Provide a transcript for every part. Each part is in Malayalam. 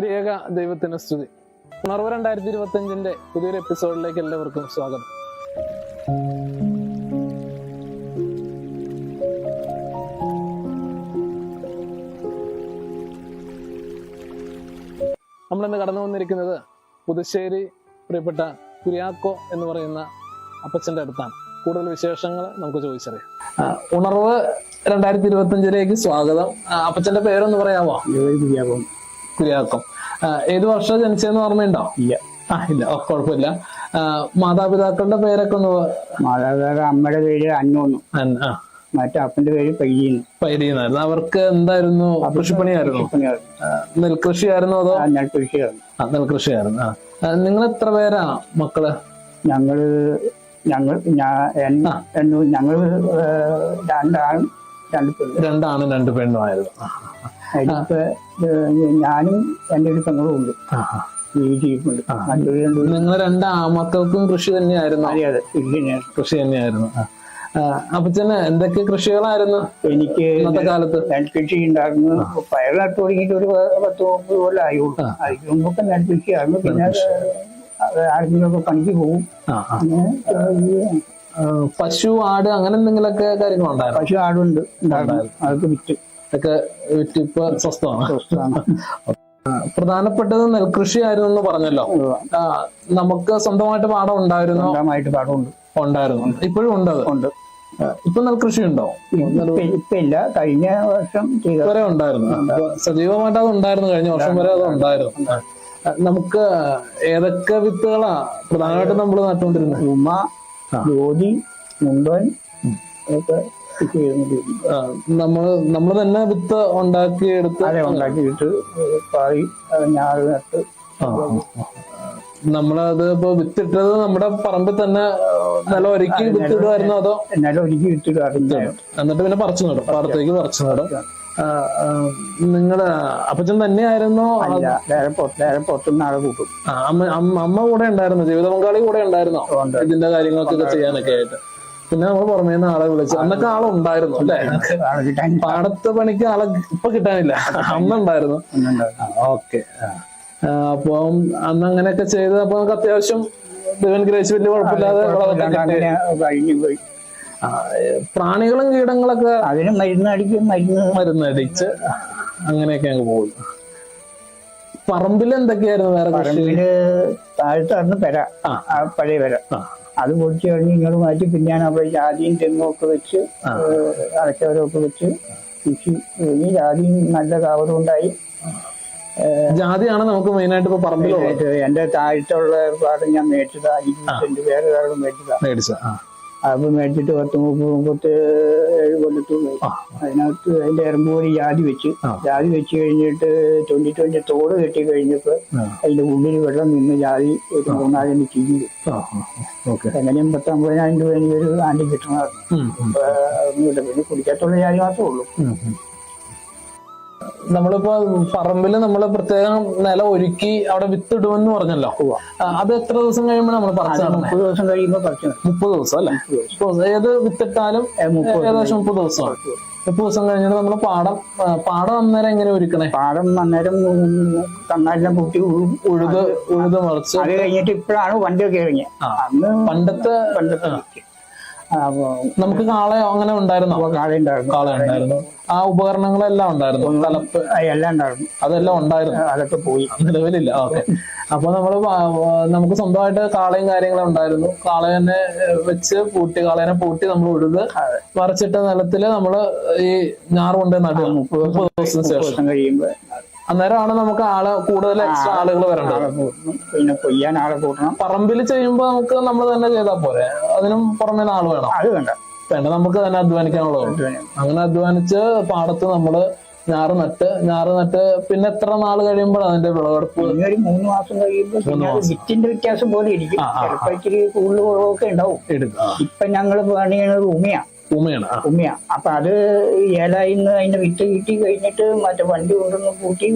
ത്രിയേക ദൈവത്തിന് സ്തുതി. ഉണർവ് രണ്ടായിരത്തി ഇരുപത്തി അഞ്ചിന്റെ പുതിയൊരു എപ്പിസോഡിലേക്ക് എല്ലാവർക്കും സ്വാഗതം. നമ്മളിന്ന് കടന്നു വന്നിരിക്കുന്നത് പുതുശ്ശേരി പ്രിയപ്പെട്ട കുര്യാക്കോ എന്ന് പറയുന്ന അപ്പച്ചന്റെ അടുത്താണ്. കൂടുതൽ വിശേഷങ്ങൾ നമുക്ക് ചോദിച്ചറിയാം. ഉണർവ് രണ്ടായിരത്തി ഇരുപത്തി അഞ്ചിലേക്ക് സ്വാഗതം അപ്പച്ചന്റെ പേരൊന്ന് പറയാമോ? കുര്യാക്കം. ഏത് വർഷം ജനിച്ചതെന്ന് ഓർമ്മയുണ്ടോ? ഇല്ല. ആ ഇല്ല. ഓ, കുഴപ്പമില്ല. മാതാപിതാക്കളുടെ പേരൊക്കെ ഒന്ന് മാതാപിതാക്കൾ അമ്മയുടെ പേര് അന്നു ആ. മറ്റേ അപ്പന്റെ പേര് പയ്യീന്ന്. പൈരീന്നായിരുന്നു അവർക്ക് എന്തായിരുന്നു? കൃഷിപ്പണിയായിരുന്നു? നെൽകൃഷിയായിരുന്നു അതോ? നെൽകൃഷിയായിരുന്നു. ആ, നെൽകൃഷിയായിരുന്നു. ആ. നിങ്ങൾ എത്ര പേരാ മക്കൾ? ഞങ്ങൾ ഞങ്ങൾ ഞങ്ങൾ ഏഹ്, രണ്ടാളും രണ്ട് പെണ്ണും രണ്ടാണ് രണ്ട് പെണ്ണുമായിരുന്നു. ഏഹ്, ഞാനും എന്റെ ഒരു പെങ്ങളും ഉണ്ട്. ജീവിച്ചിരിപ്പുണ്ട് മറ്റൊരു രണ്ട് നിങ്ങൾ രണ്ട് ആമക്കൾക്കും കൃഷി തന്നെയായിരുന്നു? അറിയാതെ ഇങ്ങനെയാണ് കൃഷി തന്നെയായിരുന്നു. അപ്പച്ചന് എന്തൊക്കെ കൃഷികളായിരുന്നു എനിക്ക് ഇന്നത്തെ കാലത്ത്? നെൽകൃഷി ഉണ്ടായിരുന്നു. പയർ നട്ടു തുടങ്ങിയിട്ട് ഒരു പത്ത് മുപ്പത് കൊല്ലം ആയുള്ളൂ. അതിന് മുമ്പൊക്കെ നെൽകൃഷിയായിരുന്നു പിന്നെ ആരെങ്കിലും ആരെങ്കിലുമൊക്കെ പണിക്ക് പോകും പശു ആട് അങ്ങനെ എന്തെങ്കിലുമൊക്കെ കാര്യങ്ങളുണ്ടായിരുന്നു? പശു ആടുണ്ട്. ഉണ്ടായിരുന്നു. അതൊക്കെ വിറ്റ്. ഒക്കെ വിറ്റിപ്പ് സ്വസ്ഥമാണ്. പ്രധാനപ്പെട്ടത് നെൽകൃഷി നെൽകൃഷിയായിരുന്നു എന്ന് പറഞ്ഞല്ലോ നമുക്ക് സ്വന്തമായിട്ട് പാടം ഉണ്ടായിരുന്നു? സ്വന്തമായിട്ട് പാടമുണ്ട്. ഉണ്ടായിരുന്നു. ഇപ്പോഴും ഉണ്ട് ഉണ്ട്. ഇപ്പൊ നെൽകൃഷി ഉണ്ടോ ഇപ്പൊ ഇപ്പൊ ഇല്ല. കഴിഞ്ഞ വർഷം വരെ ഉണ്ടായിരുന്നു. സജീവമായിട്ട് അത് ഉണ്ടായിരുന്നു. കഴിഞ്ഞ വർഷം വരെ അത് ഉണ്ടായിരുന്നു. നമുക്ക് ഏതൊക്കെ വിത്തുകളാ പ്രധാനമായിട്ടും നമ്മൾ നട്ടുകൊണ്ടിരുന്നത്? ഉമ്മ ജ്യോതി മുണ്ടൻ ഒക്കെ നമ്മൾ നമ്മൾ തന്നെ വിത്ത് ഉണ്ടാക്കിയെടുത്ത് അതെ ഉണ്ടാക്കിയിട്ട് പാറി ഞാറ് നട്ട് ആ, ആ, ആ. നമ്മളത് ഇപ്പൊ വിത്തിട്ടത് നമ്മുടെ പറമ്പിൽ തന്നെ നില ഒരുക്കി വിത്തിടുമായിരുന്നു അതോ? നില ഒരുക്കി അതിന്റെ എന്നിട്ട് പിന്നെ പറിച്ചു നടും പാടത്തേക്ക് പറിച്ചു നടും. നിങ്ങൾ അപ്പച്ചൻ തന്നെയായിരുന്നു? പുറത്തുനിന്ന് ആളെ കൂട്ടും. അമ്മ കൂടെ ഉണ്ടായിരുന്നു ജീവിത പങ്കാളി കൂടെ ഉണ്ടായിരുന്നോ? ഇതിന്റെ കാര്യങ്ങളൊക്കെ ചെയ്യാനൊക്കെ ആയിട്ട്. പിന്നെ നമ്മൾ പുറമേ നിന്ന് ആളെ വിളിച്ചു അന്നൊക്കെ ആളുണ്ടായിരുന്നു അല്ലേ? പാടത്ത് പണിക്ക് ആളെ ഇപ്പൊ കിട്ടാനില്ല. അന്നുണ്ടായിരുന്നു. ഓക്കെ. അപ്പം അന്ന് അങ്ങനെയൊക്കെ ചെയ്ത് അപ്പൊ നമുക്ക് അത്യാവശ്യം ദിവൻ ഗ്രേസ് വലിയ കുഴപ്പമില്ലാതെ പ്രാണികളും കീടങ്ങളൊക്കെ അതിന് മരുന്ന് അടിക്കും മരുന്ന്. മരുന്നടിച്ച് അങ്ങനെയൊക്കെ അങ്ങ് പോകും പറമ്പിൽ എന്തൊക്കെയായിരുന്നു വേറെ പറമ്പിൽ താഴ്ത്തായിരുന്നു പെര. ആ. ആ പഴയ പെര. ആ. അത് പൊടിച്ച് കഴിഞ്ഞ് ഇങ്ങോട്ട് മാറ്റി പിന്നെ ഞാൻ അവിടെ ജാതിയും തെങ്ങും ഒക്കെ വെച്ച്. അടച്ചവരൊക്കെ വെച്ച് കൃഷി കഴിഞ്ഞ് ജാതിയും നല്ല കാവലും ഉണ്ടായി ജാതിയാണ് നമുക്ക് മെയിനായിട്ട് ഇപ്പൊ പറമ്പിലുള്ളത്. എന്റെ താഴ്ത്തുള്ള ഭാഗം ഞാൻ മേടിച്ചതാ. ഇരുപത് സെന്റ് വേറെ ഒരാളും മേടിച്ചതാ. മേടിച്ച ആ. അപ്പൊ മേടിച്ചിട്ട് പത്ത് മുപ്പത് മുപ്പത്തി ഏഴ് കൊല്ലത്ത് പോയി. ആ. അതിനകത്ത് അതിന്റെ എറുമ്പോലി ജാതി വെച്ച്. ജാതി വെച്ച് കഴിഞ്ഞിട്ട് ട്വന്റി ട്വന്റി തോട് കെട്ടി കഴിഞ്ഞപ്പോ. അതിന്റെ ഉള്ളിൽ വെള്ളം നിന്ന് ജാതി ഒരു മൂന്നാലിന് ചീഞ്ഞു എങ്ങനെയും പത്ത് അമ്പതിനായിരം രൂപ ആന്റി ഒരു ആണ്ടി കിട്ടണമായിരുന്നു പിന്നെ കുടിക്കാത്തുള്ള ജാതി മാത്രമേ ഉള്ളൂ. നമ്മളിപ്പോ പറമ്പിൽ നമ്മൾ പ്രത്യേകം നില ഒരുക്കി അവിടെ വിത്തിടുമെന്ന് പറഞ്ഞല്ലോ. അത് എത്ര ദിവസം കഴിയുമ്പോൾ നമ്മൾ പറിച്ചു നടണേ മുപ്പത് ദിവസം കഴിയുമ്പോൾ പറിച്ചു. മുപ്പത് ദിവസം അല്ലെ. ഏത് വിത്തിട്ടാലും ഏകദേശം മുപ്പത് ദിവസമാണ് മുപ്പത് ദിവസം കഴിഞ്ഞിട്ട് നമ്മൾ പാടം പാടം അന്നേരം എങ്ങനെ ഒരുക്കണേ? പാടം അന്നേരം കണ്ണാലിനെ പൊട്ടി ഉഴും. ഉഴുത് ഉഴുത് മറിച്ച് അത് കഴിഞ്ഞിട്ട് ഇപ്പോഴാണ് വണ്ടിയൊക്കെ ഇറങ്ങിയത് അന്ന് പണ്ടത്തെ പണ്ടത്തെ നമുക്ക് കാളയോ അങ്ങനെ ഉണ്ടായിരുന്നോ? കാള ഉണ്ടായിരുന്നു കാള ഉണ്ടായിരുന്നു ആ ഉപകരണങ്ങളെല്ലാം ഉണ്ടായിരുന്നു? തലപ്പ്? എല്ലാം ഉണ്ടായിരുന്നു. അതെല്ലാം ഉണ്ടായിരുന്നു? അതൊക്കെ പോയി. നിലവിലില്ല. ഓക്കെ. അപ്പൊ വ- നമുക്ക് സ്വന്തമായിട്ട് കാളയും കാര്യങ്ങളും ഉണ്ടായിരുന്നു. കാള തന്നെ വെച്ച് പൂട്ടി കാളേനെ പൂട്ടി നമ്മൾ ഉഴുത് വരച്ചിട്ട നിലത്തിൽ നമ്മൾ ഈ ഞാറ് കൊണ്ട് നടുക. മുപ്പത് ദിവസത്തിന് ശേഷം. ദിവസം കഴിയുമ്പോ അന്നേരമാണ് നമുക്ക് ആൾ കൂടുതൽ എക്സ്ട്രാ ആളുകൾ വരേണ്ടത്. പിന്നെ കൊയ്യാൻ ആളെ കൂട്ടണം പറമ്പിൽ ചെയ്യുമ്പോ നമുക്ക് നമ്മൾ തന്നെ ചെയ്താൽ പോരെ. അതിനും പുറമേ ആൾ വേണം. അത് വേണ്ട. വേണ്ട നമുക്ക് തന്നെ അധ്വാനിക്കാനുള്ളത് അങ്ങനെ അധ്വാനിച്ച് പാടത്ത് നമ്മൾ ഞാറ് നട്ട് ഞാറ് നട്ട് പിന്നെ എത്ര നാൾ കഴിയുമ്പോൾ അതിന്റെ വിളവെടുപ്പ്? ഒരു മൂന്ന് മാസം കഴിയുമ്പോൾ വിറ്റിന്റെ വ്യത്യാസം പോലെ ഇരിക്കും. ഇച്ചിരി കൂടുതൽ കുറവൊക്കെ ഉണ്ടാവും. ഇപ്പൊ ഞങ്ങൾ പണിയണത് ഉമയാ. ഉമയാണ് ആ. ഉമയാ. അപ്പൊ അത് ഏലായിന്ന് അതിന്റെ വിത്ത് കിട്ടി കഴിഞ്ഞിട്ട് മറ്റേ വണ്ടി കൊണ്ടൊന്ന് കൂട്ടി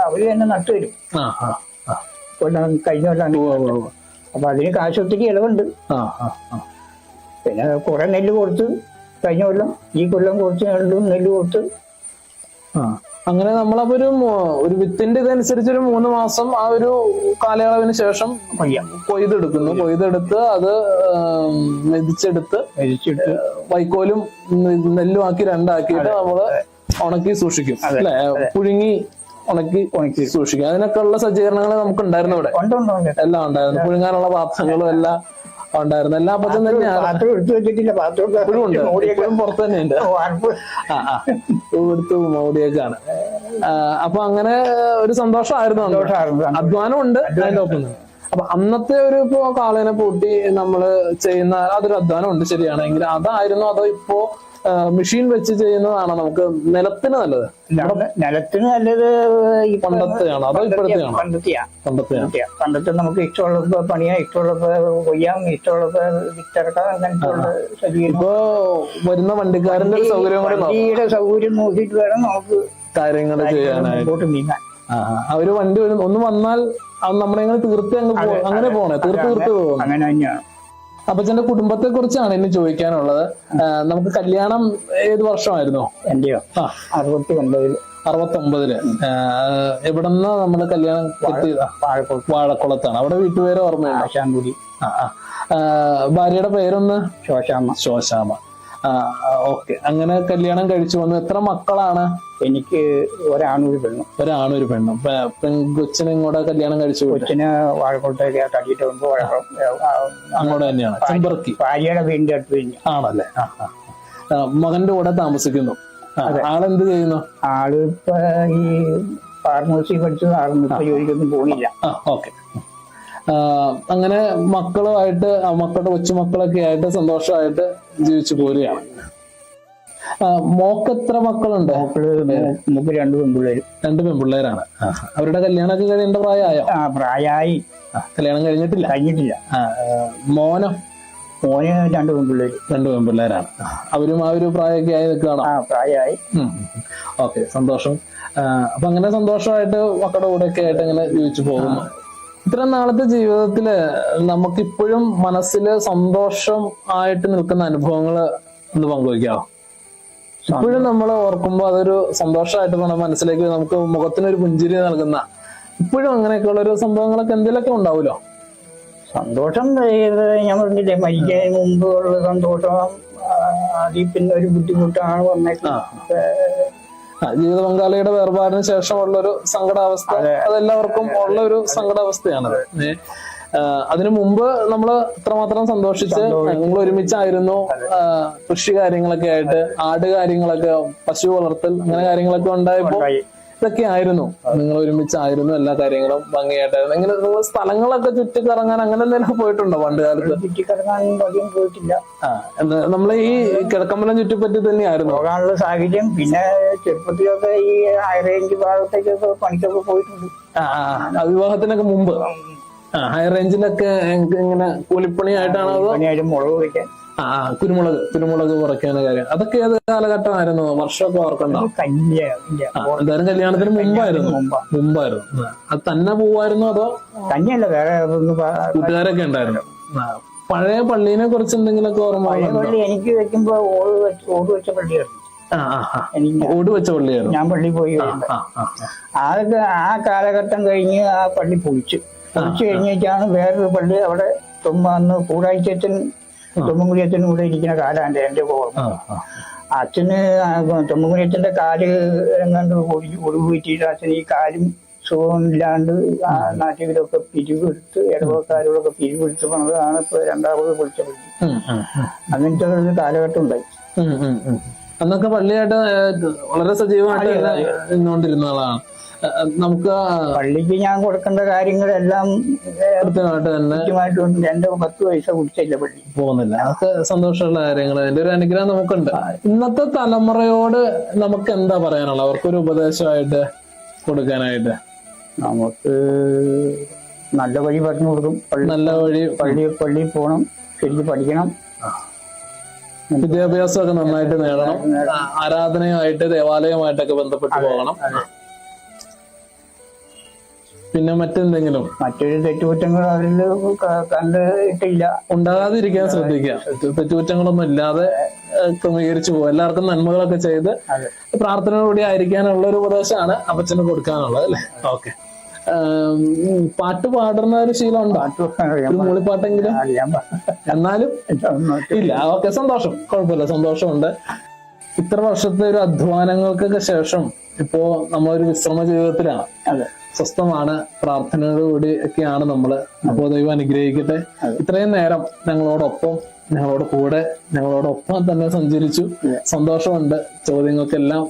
അവർ തന്നെ നട്ടു വരും. കഴിഞ്ഞ കൊല്ലം. അപ്പൊ അതിന് കാശ് ഒത്തിരി ഇളവുണ്ട്. ആ ആ ആ. പിന്നെ കുറെ നെല്ല് കൊടുത്ത് കഴിഞ്ഞ കൊല്ലം ഈ കൊല്ലം കുറച്ച് രണ്ടും നെല്ല് കൊടുത്ത്. ആ അങ്ങനെ നമ്മളപ്പോ ഒരു ഒരു വിത്തിന്റെ ഇതനുസരിച്ച് ഒരു മൂന്ന് മാസം ആ ഒരു കാലയളവിന് ശേഷം കൊയ്തെടുക്കുന്നു. കൊയ്തെടുത്ത് അത് മെതിച്ചെടുത്ത് മെതിച്ചിട്ട് വൈക്കോലും നെല്ലും ആക്കി രണ്ടാക്കിയിട്ട് നമ്മൾ ഉണക്കി സൂക്ഷിക്കും. അല്ലെ? പുഴുങ്ങി ഉണക്കി ഉണക്കി. സൂക്ഷിക്കും. അതിനൊക്കെ ഉള്ള സജ്ജീകരണങ്ങൾ നമുക്ക് ഉണ്ടായിരുന്നു ഇവിടെ എല്ലാം ഉണ്ടായിരുന്നു. പുഴുങ്ങാനുള്ള പാത്രങ്ങളും എല്ലാം ഉണ്ടായിരുന്നു. എല്ലാ അബദ്ധം തന്നെയാണ് പാത്രം എടുത്തു വെച്ചിട്ടില്ല. പാത്രം ഇപ്പോഴും ഉണ്ട്. ഇപ്പോഴും പുറത്ത് തന്നെയുണ്ട് എടുത്ത് മോടിയൊക്കെയാണ് അപ്പൊ അങ്ങനെ ഒരു സന്തോഷമായിരുന്നു. അധ്വാനം. ഉണ്ട് അതിന്റെ ഒപ്പം തന്നെ. അപ്പൊ അന്നത്തെ ഒരു ഇപ്പോ കാളേനെ പൂട്ടി നമ്മൾ ചെയ്യുന്ന അതൊരു അധ്വാനം ഉണ്ട് ശരിയാണെങ്കിൽ അതായിരുന്നു അതോ ഇപ്പോ മെഷീൻ വെച്ച് ചെയ്യുന്നതാണ് നമുക്ക് നിലത്തിന് നല്ലത്. നില- നിലത്തിന് നല്ലത് ഈ പണ്ടത്തെയാണ്. അതോ ഇപ്പോഴത്തെയാണ്. പണ്ടത്തെയാണ്. പണ്ടത്തെ നമുക്ക് ഇഷ്ടമുള്ള പണിയാ ഇഷ്ടമുള്ള കൊയ്യാം ഇഷ്ടമുള്ളപ്പോ അങ്ങനത്തെ ഇപ്പോ വരുന്ന വണ്ടിക്കാരന്റെ സൗകര്യം വണ്ടിയുടെ സൗകര്യം നോക്കിയിട്ട് വേണം നമുക്ക് കാര്യങ്ങൾ ചെയ്യാനായിട്ട്. നീങ്ങാൻ. ഒരു വണ്ടി ഒന്ന് വന്നാൽ അത് നമ്മളെങ്ങനെ തീർത്ത് അങ്ങ് അങ്ങനെ പോണേ. തീർത്ത് തീർത്ത് പോകും അങ്ങനെ തന്നെയാണ്. അപ്പച്ചന്റെ കുടുംബത്തെ കുറിച്ചാണ് ഇനി ചോദിക്കാനുള്ളത്. നമുക്ക് കല്യാണം ഏത് വർഷമായിരുന്നു? എന്റെയോ? ആ. അറുപത്തി ഒമ്പതിൽ അറുപത്തി ഒമ്പതിൽ എവിടെന്ന് നമ്മൾ കല്യാണം വാഴക്കോട്ട് വാഴക്കുളത്താണ്. അവിടെ വീട്ടുപേര് ഓർമ്മയുണ്ടോ? ആശാൻകുടി ആ ആ. ഭാര്യയുടെ പേരൊന്ന്? ശോശാമ ശോശാമ ഓക്കെ. അങ്ങനെ കല്യാണം കഴിച്ചു വന്നു എത്ര മക്കളാണ്? എനിക്ക് ഒരാണൊരു പെണ്ണു. ഒരാണൊരു ഒരു പെണ്ണും. പെ- ഇങ്ങോട്ട് കല്യാണം കഴിച്ചു കൊച്ചിന് വാഴക്കോട്ടേക്ക് തട്ടിയിട്ട് വന്നപ്പോ അങ്ങോട്ട് തന്നെയാണ്. ചെമ്പർക്കി. ഭാര്യയുടെ വീടിന്റെ അടുത്ത് കഴിഞ്ഞു ആണല്ലേ? മകന്റെ കൂടെ താമസിക്കുന്നു. ആളെന്ത് ചെയ്യുന്നു? ആൾ ഈ ഫാർമസി പഠിച്ചത് ആളും ഇപ്പൊ ജോലിക്കൊന്നും പോണില്ല. ഓക്കെ. അങ്ങനെ മക്കളുമായിട്ട് മക്കളുടെ കൊച്ചുമക്കളൊക്കെ ആയിട്ട് സന്തോഷമായിട്ട് ജീവിച്ചു പോരുകയാണ്. മോക്ക് എത്ര മക്കളുണ്ട്? മക്കൾ നമുക്ക് രണ്ട് പെൺപിള്ളേര്. രണ്ട് പെൺപിള്ളേരാണ്. അവരുടെ കല്യാണമൊക്കെ കഴിയേണ്ട പ്രായമായോ? ആ പ്രായമായി. കല്യാണം കഴിഞ്ഞിട്ടില്ല? കഴിഞ്ഞിട്ടില്ല. മോനോ? മോന് രണ്ടു പെൺപിള്ളേര്. രണ്ട് പെൺപിള്ളേരാണ്. അവരും ആ ഒരു പ്രായമൊക്കെ ആയി നിൽക്കുകയാണോ? ആ പ്രായമായി. ഓക്കെ സന്തോഷം. അപ്പൊ അങ്ങനെ സന്തോഷമായിട്ട് മക്കളുടെ കൂടെ ഒക്കെ ആയിട്ട് ഇങ്ങനെ ജീവിച്ചു പോകുന്നു. ഇത്രയും നാളത്തെ ജീവിതത്തിൽ നമുക്കിപ്പോഴും മനസ്സിൽ സന്തോഷം ആയിട്ട് നിൽക്കുന്ന അനുഭവങ്ങൾ ഒന്ന് പങ്കുവയ്ക്കാവോ? ഇപ്പോഴും നമ്മൾ ഓർക്കുമ്പോൾ അതൊരു സന്തോഷമായിട്ട് നമ്മുടെ മനസ്സിലേക്ക് നമുക്ക് മുഖത്തിനൊരു പുഞ്ചിരി നൽകുന്ന ഇപ്പോഴും അങ്ങനെയൊക്കെയുള്ള ഒരു സംഭവങ്ങളൊക്കെ എന്തെങ്കിലുമൊക്കെ ഉണ്ടാവൂലോ സന്തോഷം ഞാൻ പറഞ്ഞില്ലേ മരിക്കാൻ മുമ്പ് ഉള്ള സന്തോഷം അതിൽ പിന്നെ ഒരു ബുദ്ധിമുട്ടാണ് വന്നേക്കുന്നത് ജീവിത പങ്കാളിയുടെ വേർപാടിന് ശേഷമുള്ള ഒരു സങ്കടാവസ്ഥ അതെല്ലാവർക്കും ഉള്ള ഒരു സങ്കടാവസ്ഥയാണത്. അതിനു മുമ്പ് നമ്മൾ ഇത്രമാത്രം സന്തോഷിച്ച് നിങ്ങൾ ഒരുമിച്ചായിരുന്നു കൃഷി കാര്യങ്ങളൊക്കെ ആയിട്ട് ആട് കാര്യങ്ങളൊക്കെ പശു വളർത്തൽ അങ്ങനെ കാര്യങ്ങളൊക്കെ ഉണ്ടായപ്പോ ഉണ്ടായി. ഇതൊക്കെ ആയിരുന്നു നിങ്ങൾ ഒരുമിച്ചായിരുന്നു എല്ലാ കാര്യങ്ങളും ഭംഗിയായിട്ടായിരുന്നു. എങ്ങനെ നിങ്ങൾ സ്ഥലങ്ങളൊക്കെ ചുറ്റിക്കറങ്ങാൻ അങ്ങനെ എന്തെങ്കിലും പോയിട്ടുണ്ടോ പണ്ട് കാലത്ത് ചുറ്റിക്കറങ്ങാൻ അധികം പോയിട്ടില്ല. ആ നമ്മൾ ഈ കിഴക്കമ്പലം ചുറ്റിപ്പറ്റി തന്നെയായിരുന്നു. പോകാനുള്ള സാഹചര്യം പിന്നെ ചെറുപ്പത്തിലൊക്കെ ഈ ഹൈ റേഞ്ച് ഭാഗത്തേക്കൊക്കെ പണിക്കൊക്കെ പോയിട്ടുണ്ട്. ആ, വിവാഹത്തിനൊക്കെ മുമ്പ്. ഹൈ റേഞ്ചിലൊക്കെ ഇങ്ങനെ കൂലിപ്പണിയായിട്ടാണോ അതോ? മുളക് വയ്ക്കാൻ ആ കുരുമുളക് കുരുമുളക് കുറയ്ക്കുന്ന കാര്യം. അതൊക്കെ ഏത് കാലഘട്ടമായിരുന്നു? വർഷമൊക്കെ ഓർക്കണ്ട? എന്തായാലും കല്യാണത്തിന് മുമ്പായിരുന്നു. മുമ്പാ. മുമ്പായിരുന്നു. അത് തന്നെ പോവായിരുന്നു അതോ തന്നെയല്ല വേറെ കൂട്ടുകാരൊക്കെ ഉണ്ടായിരുന്നു? പഴയ പള്ളീനെ കുറിച്ച് എന്തെങ്കിലുമൊക്കെ ഓർമ്മ പള്ളി എനിക്ക് വെക്കുമ്പോ ഓട് വെച്ച് ഓട് വെച്ച പള്ളിയായിരുന്നു. ഓട് വെച്ച പള്ളിയായിരുന്നു. ഞാൻ പള്ളി പോയി അതൊക്കെ ആ കാലഘട്ടം കഴിഞ്ഞ് ആ പള്ളി പൊളിച്ചു. പൊളിച്ചു കഴിഞ്ഞിട്ടാണ് വേറൊരു പള്ളി അവിടെ തുമ്പ അന്ന് തൊമ്മൻകുടിയച്ചൻ കൂടെ ഇരിക്കുന്ന കാലാണ് എന്റെ ഓർമ്മ. അച്ഛന് തൊമ്മൻകുടിയച്ചന്റെ കാൽ എങ്ങാണ്ട് ഒടിവുപറ്റിയിട്ട് അച്ഛൻ ഈ കാലും സുഖമില്ലാണ്ട് ആ നാട്ടിലൊക്കെ പിരിവെടുത്ത് ഇടവക്കാരോടൊക്കെ പിരിവെടുത്ത് പണിതാണ് ഇപ്പൊ രണ്ടാമത് പൊളിച്ച പള്ളി. അങ്ങനത്തെ ഒരു കാലഘട്ടം ഉണ്ടായി. അന്നൊക്കെ പള്ളിയായിട്ട് വളരെ സജീവമായിട്ട് നിന്നുകൊണ്ടിരുന്ന ആളാണ് നമുക്ക് പള്ളിക്ക് ഞാൻ കൊടുക്കേണ്ട കാര്യങ്ങളെല്ലാം കൃത്യമായിട്ട് തന്നെ കൃത്യമായിട്ട് രണ്ട് പത്ത് പൈസ കുടിച്ചില്ല പള്ളി. പോകുന്നില്ല. അതൊക്കെ സന്തോഷമുള്ള കാര്യങ്ങൾ അതിന്റെ ഒരു അനുഗ്രഹം നമുക്കുണ്ട്. ഇന്നത്തെ തലമുറയോട് നമുക്ക് എന്താ പറയാനുള്ളത്? അവർക്കൊരു ഉപദേശമായിട്ട് കൊടുക്കാനായിട്ട്. നമുക്ക് നല്ല വഴി പറഞ്ഞു കൊടുക്കും. നല്ല വഴി പള്ളി പള്ളിയിൽ പോകണം ശരിക്കും പഠിക്കണം. വിദ്യാഭ്യാസമൊക്കെ നന്നായിട്ട് നേടണം. ആരാധനയുമായിട്ട് ദേവാലയമായിട്ടൊക്കെ ബന്ധപ്പെട്ട് പോകണം. പിന്നെ മറ്റെന്തെങ്കിലും? മറ്റൊരു തെറ്റുകുറ്റങ്ങൾ അവരിൽ കണ്ടിട്ടില്ല. ഉണ്ടാകാതിരിക്കാൻ ശ്രദ്ധിക്കുക. തെറ്റ് തെറ്റുകുറ്റങ്ങളൊന്നും ഇല്ലാതെ ക്രമീകരിച്ചു പോകും എല്ലാവർക്കും നന്മകളൊക്കെ ചെയ്ത് പ്രാർത്ഥനയോടുകൂടി ആയിരിക്കാനുള്ള ഒരു ഉപദേശമാണ് അപ്പച്ചന് കൊടുക്കാനുള്ളത് അല്ലെ? ഓക്കെ. പാട്ട് പാടുന്ന ഒരു ശീലം ഉണ്ടോ ഒരു മൂളിപ്പാട്ടെങ്കിലും? എന്നാലും ഇല്ല ഓക്കെ സന്തോഷം. കുഴപ്പമില്ല സന്തോഷമുണ്ട്. ഇത്ര വർഷത്തെ ഒരു അധ്വാനങ്ങൾക്കൊക്കെ ശേഷം ഇപ്പോ നമ്മളൊരു വിശ്രമ ജീവിതത്തിലാണ് അതെ. സ്വസ്ഥമാണ് പ്രാർത്ഥനയോടുകൂടി ഒക്കെയാണ് നമ്മൾ അപ്പോ ദൈവം അനുഗ്രഹിക്കട്ടെ. ഇത്രയും നേരം ഞങ്ങളോടൊപ്പം ഞങ്ങളോട് കൂടെ ഞങ്ങളോടൊപ്പം തന്നെ സഞ്ചരിച്ചു. സന്തോഷമുണ്ട്. ചോദ്യങ്ങൾക്കെല്ലാം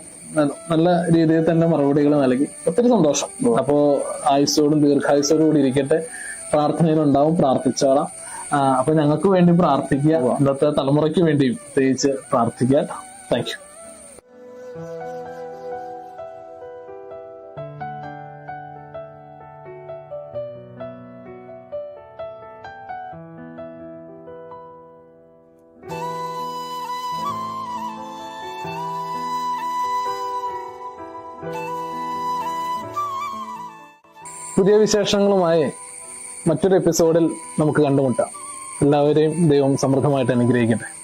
നല്ല രീതിയിൽ തന്നെ മറുപടികൾ നൽകി. ഒത്തിരി സന്തോഷം. അപ്പോ ആയുസ്സോടും ദീർഘായുസ്സോടും കൂടി ഇരിക്കട്ടെ. പ്രാർത്ഥനയിലുണ്ടാവും പ്രാർത്ഥിച്ചോളാം. അപ്പൊ ഞങ്ങൾക്ക് വേണ്ടി പ്രാർത്ഥിക്കുക. ഇന്നത്തെ തലമുറയ്ക്ക് വേണ്ടിയും പ്രത്യേകിച്ച് പ്രാർത്ഥിക്കുക താങ്ക് യു പുതിയ വിശേഷങ്ങളുമായി മറ്റൊരു എപ്പിസോഡിൽ നമുക്ക് കണ്ടുമുട്ടാം. എല്ലാവരെയും ദൈവം സമൃദ്ധമായിട്ട് അനുഗ്രഹിക്കട്ടെ.